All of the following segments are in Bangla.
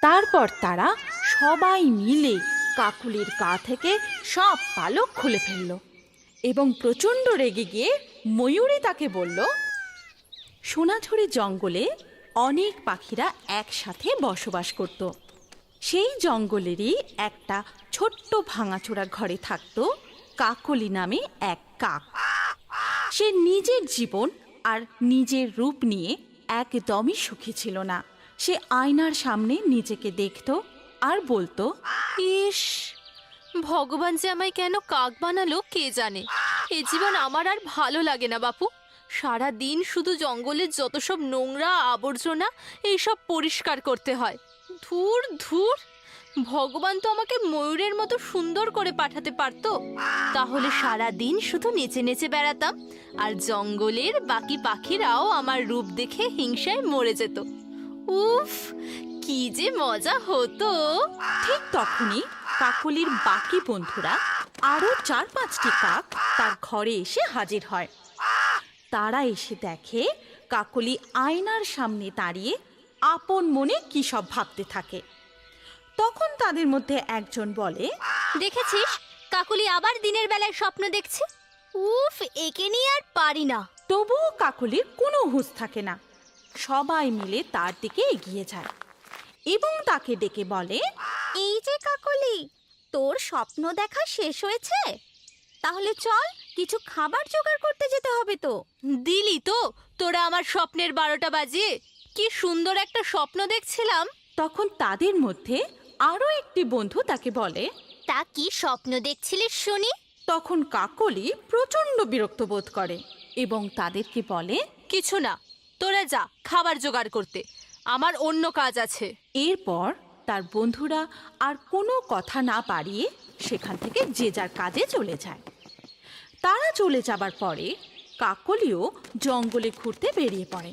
তারপর তারা সবাই মিলে কাকুলির গা থেকে সব পালক খুলে ফেলল এবং প্রচণ্ড রেগে গিয়ে ময়ূরী তাকে বলল, সোনাঝুরি জঙ্গলে অনেক পাখিরা একসাথে বসবাস করত। সেই জঙ্গলেরই একটা ছোট্ট ভাঙাচোরা ঘরে থাকতো কাকলি নামে এক কাক। সে নিজের জীবন আর নিজের রূপ নিয়ে একদমই সুখী ছিল না। সে আয়নার সামনে নিজেকে দেখতো আর বলতো ইস ভগবান যে আমায় কেন কাক বানালো কে জানে? এ জীবন আমার আর ভালো লাগে না, বাপু। সারা দিন শুধু জঙ্গলের যত সব নোংরা আবর্জনা, এইসব পরিষ্কার করতে হয়। ধুর ধুর, ভগবান তো আমাকে ময়ূরের মতো সুন্দর করে পাঠাতে পারতো। তাহলে সারা দিন শুধু নেচে নেচে বেড়াতাম, আর জঙ্গলের বাকি পাখিরাও আমার রূপ দেখে হিংসায় মরে যেত। উফ কি যে মজা হতো। ঠিক তখনই কাকলির বাকি বন্ধুরা আরও চার পাঁচটি কাক তার ঘরে এসে হাজির হয়। তারা এসে দেখে কাকলি আয়নার সামনে দাঁড়িয়ে আপন মনে কী সব ভাবতে থাকে। তখন তাদের মধ্যে একজন বলে দেখেছিস কাকুলি আবার দিনের বেলায় স্বপ্ন দেখছে? উফ একে নিয়ে আর পারি না। তবুও কাকলির কোনো হুঁশ থাকে না। সবাই মিলে তার দিকে এগিয়ে যায় এবং তাকে ডেকে বলে এই যে কাকলি তোর স্বপ্ন দেখা শেষ হয়েছে? তাহলে চল কিছু খাবার জোগাড় করতে যেতে হবে তো। দিলি তো তোরা আমার স্বপ্নের বারোটা বাজিয়ে কি সুন্দর একটা স্বপ্ন দেখছিলাম। তখন তাদের মধ্যে আরও একটি বন্ধু তাকে বলে তা কি স্বপ্ন দেখছিলিস শুনি? তখন কাকলি প্রচণ্ড বিরক্ত বোধ করে এবং তাদেরকে বলে কিছু না তোরা যা, খাবার জোগাড় করতে। আমার অন্য কাজ আছে। এরপর তার বন্ধুরা আর কোনো কথা না পারিয়ে সেখান থেকে যে যার কাজে চলে যায়। তারা চলে যাবার পরে কাকলিও জঙ্গলে ঘুরতে বেরিয়ে পড়ে।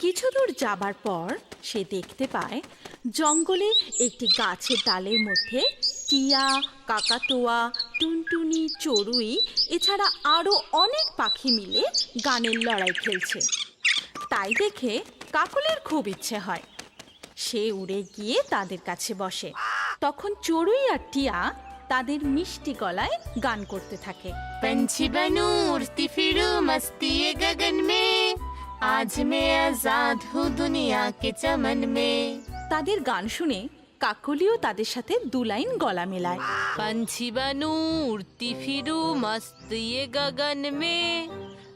কিছু দূর যাবার পর সে দেখতে পায়, জঙ্গলে একটি গাছের ডালের মধ্যে টিয়া, কাকাতোয়া, টুনটুনি, চড়ুই, এছাড়া আরও অনেক পাখি মিলে গানের লড়াই খেলছে। তাই দেখে কাকলের খুব ইচ্ছে হয় সে উড়ে গিয়ে তাদের কাছে বসে তখন চড়ুই আর টিয়া তাদের মিষ্টি গলায় গান করতে থাকে पंछी बनूं उड़ती फिरूं मस्ती ये गगन में आज मैं आजाद हूँ दुनिया के चमन में তাদের গান শুনে কাকলিও তাদের সাথে দু লাইন গলা মেলায় पंछी बनूं उड़ती फिरूं मस्त ये गगन में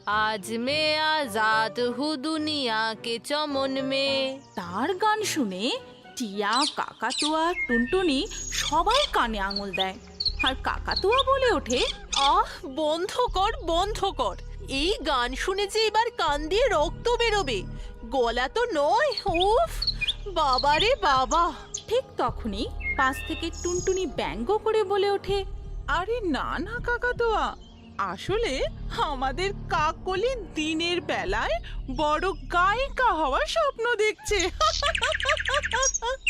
আজ মে আজাদ হু দুনিয়া কে চমন মে। তার গান শুনে টিয়া, কাকাতুয়া, টুনটুনি সবাই কানে আঙুল দেয়। আর কাকাতুয়া বলে ওঠে, আহ বন্ধ কর বন্ধ কর এই গান শুনে যে এবার কান দিয়ে রক্ত বেরোবে, গলা তো নয়, উফ বাবারে বাবা। ঠিক তখনই পাশ থেকে টুনটুনি ব্যঙ্গ করে বলে ওঠে, আরে না না, কাকাতুয়া আসলে আমাদের কাকলি দিনের বেলায় বড় গায়িকা হওয়ার স্বপ্ন দেখছে।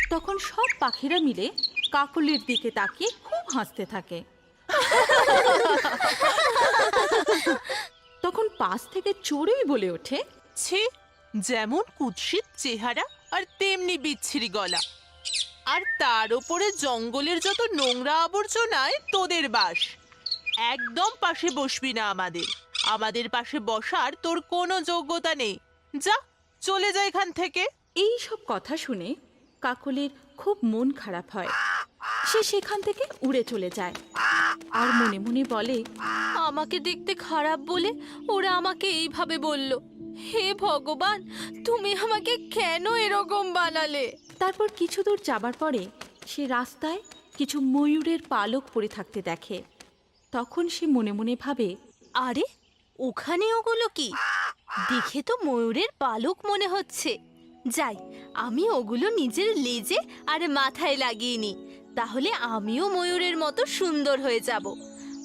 তখন সব পাখিরা মিলে কাকলির দিকে তাকিয়ে খুব হাসতে থাকে। তখন পাশ থেকে চড়ুই বলে ওঠে ছি যেমন কুৎসিত চেহারা আর তেমনি বিচ্ছিরি গলা। আর তার ওপরে জঙ্গলের যত নোংরা আবর্জনায় তোদের বাস। একদম পাশে বসবি না আমাদের। আমাদের পাশে বসার তোর কোনো যোগ্যতা নেই। যা চলে যা এখান থেকে। এই সব কথা শুনে কাকলির খুব মন খারাপ হয়। সে সেখান থেকে উড়ে চলে যায়। আর মনে মনে বলে আমাকে দেখতে খারাপ বলে ওরা আমাকে এইভাবে বলল। হে ভগবান তুমি আমাকে কেন এরকম বানালে? তারপর কিছু দূর যাবার পরে সে রাস্তায় কিছু ময়ূরের পালক পড়ে থাকতে দেখে। তখন সে মনে মনে ভাবে, আরে, ওখানে ওগুলো কি? দেখে তো ময়ূরের পালক মনে হচ্ছে। যাই, আমি ওগুলো নিজের লেজে আর মাথায় লাগিয়ে নিই। তাহলে আমিও ময়ূরের মতো সুন্দর হয়ে যাব।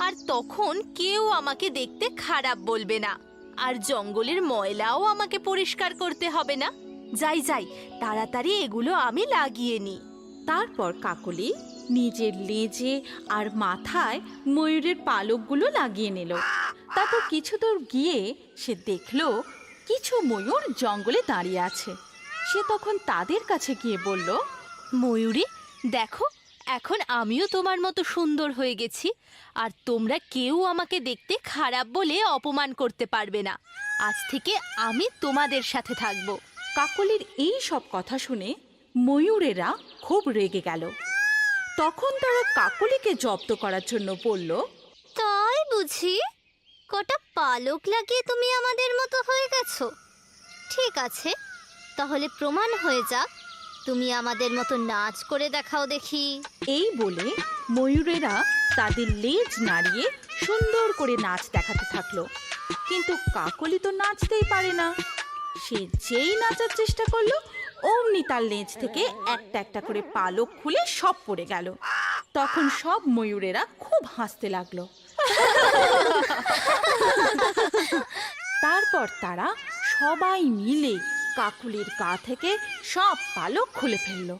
আর তখন কেউ আমাকে দেখতে খারাপ বলবে না। আর জঙ্গলের ময়লাও আমাকে পরিষ্কার করতে হবে না। যাই যাই, তাড়াতাড়ি এগুলো আমি লাগিয়ে নিই। তারপর কাকলি নিজের লেজে আর মাথায় ময়ূরের পালকগুলো লাগিয়ে নিল। তারপর কিছু দূর গিয়ে সে দেখল কিছু ময়ূর জঙ্গলে দাঁড়িয়ে আছে। সে তখন তাদের কাছে গিয়ে বলল, ময়ূরী, দেখো, এখন আমিও তোমার মতো সুন্দর হয়ে গেছি, আর তোমরা কেউ আমাকে দেখতে খারাপ বলে অপমান করতে পারবে না। আজ থেকে আমি তোমাদের সাথে থাকব। কাকলির এই সব কথা শুনে ময়ূরেরা খুব রেগে গেল। তখন তারা কাকলিকে জব্দ করার জন্য বলল তাই বুঝি? কটা পালক লাগিয়ে তুমি আমাদের মতো হয়ে গেছো। ঠিক আছে তাহলে প্রমাণ হয়ে যাক। তুমি আমাদের মতো নাচ করে দেখাও দেখি। এই বলে ময়ূরেরা তাদের লেজ নাড়িয়ে সুন্দর করে নাচ দেখাতে থাকল। কিন্তু কাকলি তো নাচতেই পারে না। সে যেই নাচার চেষ্টা করল অমনি তার লেজ থেকে একটা একটা করে পালক খুলে সব পড়ে গেল। তখন সব ময়ূরেরা খুব হাসতে লাগল। তারপর তারা সবাই মিলে কাকুলির গা থেকে সব পালক খুলে ফেলল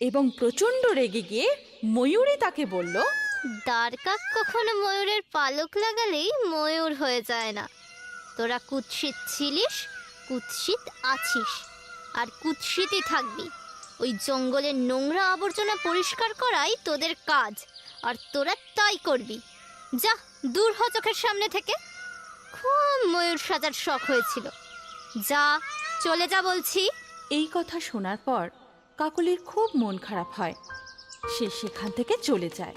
এবং প্রচণ্ড রেগে গিয়ে ময়ূরী তাকে বলল, দ্বারকাক কখনো ময়ূরের পালক লাগালেই ময়ূর হয়ে যায় না। তোরা কুৎসিত ছিলিস, কুৎসিত আছিস। আর কুৎসিতই থাকবি। ওই জঙ্গলের নোংরা আবর্জনা পরিষ্কার করাই তোদের কাজ, আর তোরা তাই করবি। যা, দূর হ চোখের সামনে থেকে। খুব ময়ূর সাজার শখ হয়েছিল। যা, চলে যা বলছি। এই কথা শোনার পর কাকলির খুব মন খারাপ হয়। সে সেখান থেকে চলে যায়।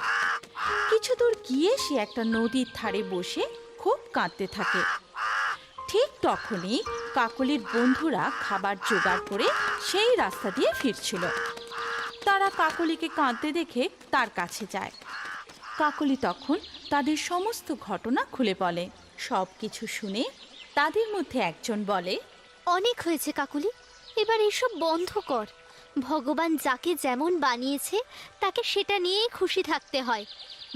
কিছু দূর গিয়ে সে একটা নদীর ধারে বসে খুব কাঁদতে থাকে। ঠিক তখনই কাকলির বন্ধুরা খাবার জোগাড় করে সেই রাস্তা দিয়ে ফিরছিল। তারা কাকলিকে কাঁদতে দেখে তার কাছে যায়। কাকলি তখন তাদের সমস্ত ঘটনা খুলে বলে। সব কিছু শুনে তাদের মধ্যে একজন বলে, অনেক হয়েছে কাকুলি, এবার এসব বন্ধ কর। ভগবান যাকে যেমন বানিয়েছে, তাকে সেটা নিয়েই খুশি থাকতে হয়।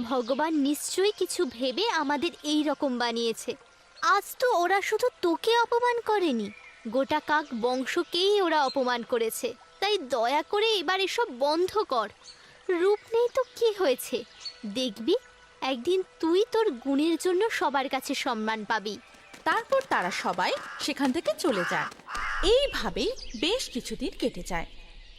ভগবান নিশ্চয়ই কিছু ভেবে আমাদের এই রকম বানিয়েছে। আজ তো ওরা শুধু তোকে অপমান করেনি। গোটা কাক বংশকেই ওরা অপমান করেছে। তাই দয়া করে এবার এসব বন্ধ কর। রূপ নেই তো কি হয়েছে? দেখবি, একদিন তুই তোর গুণের জন্য সবার কাছে সম্মান পাবি। তারপর তারা সবাই সেখান থেকে চলে যায়। এইভাবেই বেশ কিছুদিন কেটে যায়।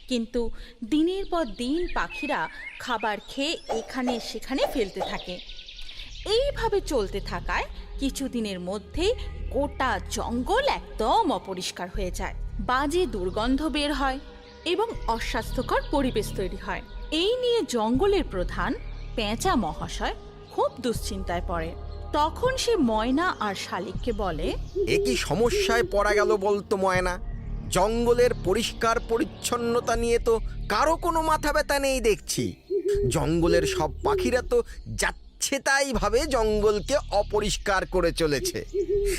কিন্তু দিনের পর দিন পাখিরা খাবার খেয়ে এখানে সেখানে ফেলতে থাকে। এইভাবে চলতে থাকায় কিছুদিনের মধ্যেই গোটা জঙ্গল একদম অপরিষ্কার হয়ে যায়। বাজে দুর্গন্ধ বের হয় এবং অস্বাস্থ্যকর পরিবেশ তৈরি হয়। এই নিয়ে জঙ্গলের প্রধান পেঁচা মহাশয় খুব দুশ্চিন্তায় পড়ে। তখন সে ময়না আর শালিককে বলে, এ কি সমস্যায় পড়া গেল বলতো ময়না? জঙ্গলের পরিষ্কার পরিচ্ছন্নতা নিয়ে তো কারও কোনো মাথা ব্যথা নেই দেখছি। জঙ্গলের সব পাখিরা তো যাচ্ছে তাই ভাবে জঙ্গলকে অপরিষ্কার করে চলেছে।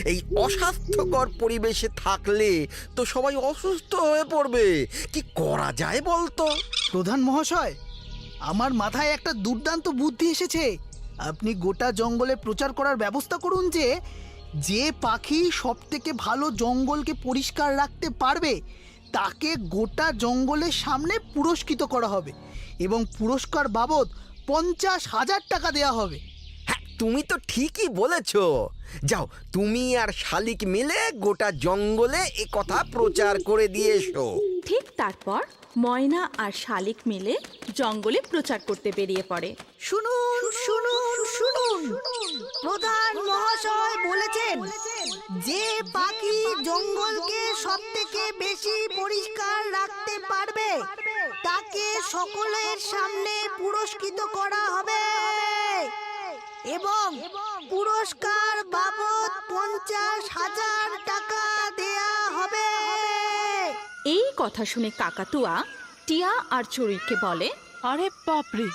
এই অস্বাস্থ্যকর পরিবেশে থাকলে তো সবাই অসুস্থ হয়ে পড়বে। কি করা যায় বলতো? প্রধান মহাশয়, আমার মাথায় একটা দুর্দান্ত বুদ্ধি এসেছে। আপনি গোটা জঙ্গলে প্রচার করার ব্যবস্থা করুন যে যে পাখি সব থেকে ভালো জঙ্গলকে পরিষ্কার রাখতে পারবে, তাকে গোটা জঙ্গলের সামনে পুরস্কৃত করা হবে। এবং পুরস্কার বাবদ পঞ্চাশ হাজার টাকা দেওয়া হবে। হ্যাঁ তুমি তো ঠিকই বলেছ। যাও তুমি আর শালিক মিলে গোটা জঙ্গলে এ কথা প্রচার করে দিয়ে এসো। ঠিক তারপর ময়না আর শালিক মিলে জঙ্গলে প্রচার করতে বেরিয়ে পড়ে। শুনুন শুনুন শুনুন। প্রধান মহাশয় বলেছেন যে পাখি জঙ্গলকে সব থেকে বেশি পরিষ্কার রাখতে পারবে তাকে সকলের সামনে পুরস্কৃত করা হবে। এবং পুরস্কার বাবদ পঞ্চাশ হাজার টাকা দেয়া হবে। এই কথা শুনে কাকাতুয়া টিয়া আর চড়ুইকে বলে আরে বাপরে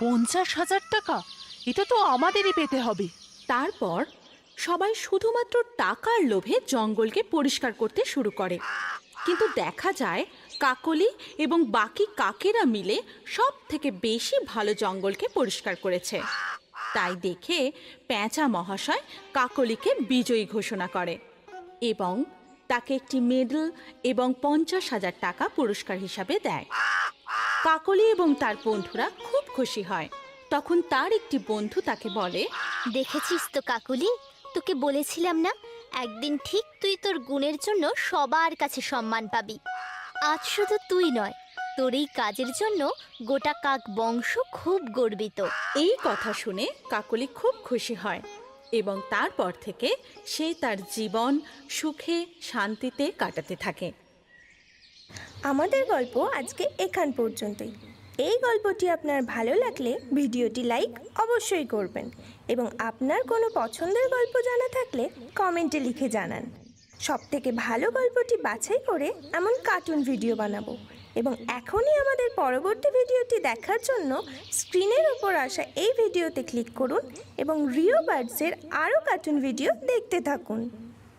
পঞ্চাশ হাজার টাকা? এটা তো আমাদেরই পেতে হবে। তারপর সবাই শুধুমাত্র টাকার লোভে জঙ্গলকে পরিষ্কার করতে শুরু করে। কিন্তু দেখা যায় কাকলি এবং বাকি কাকেরা মিলে সব থেকে বেশি ভালো জঙ্গলকে পরিষ্কার করেছে। তাই দেখে প্যাঁচা মহাশয় কাকলিকে বিজয়ী ঘোষণা করে এবং তাকে একটি মেডেল এবং পঞ্চাশ হাজার টাকা পুরস্কার হিসাবে দেয়। কাকলি এবং তার বন্ধুরা খুব খুশি হয়। তখন তার একটি বন্ধু তাকে বলে, দেখেছিস তো কাকলি? তোকে বলেছিলাম না, একদিন ঠিক তুই তোর গুণের জন্য সবার কাছে সম্মান পাবি। আজ শুধু তুই নয় তোর এই কাজের জন্য গোটা কাক বংশ খুব গর্বিত। এই কথা শুনে কাকলি খুব খুশি হয় এবং তারপর থেকে সে তার জীবন সুখে শান্তিতে কাটাতে থাকে। আমাদের গল্প আজকে এখান পর্যন্তই। এই গল্পটি আপনার ভালো লাগলে ভিডিওটি লাইক অবশ্যই করবেন এবং আপনার কোনো পছন্দের গল্প জানা থাকলে কমেন্টে লিখে জানান। সব থেকে ভালো গল্পটি বাছাই করে এমন কার্টুন ভিডিও বানাবো। এবং এখনই আমাদের পরবর্তী ভিডিওটি দেখার জন্য স্ক্রিনের ওপর আসা এই ভিডিওতে ক্লিক করুন এবং রিও বার্ডসের আরও কার্টুন ভিডিও দেখতে থাকুন।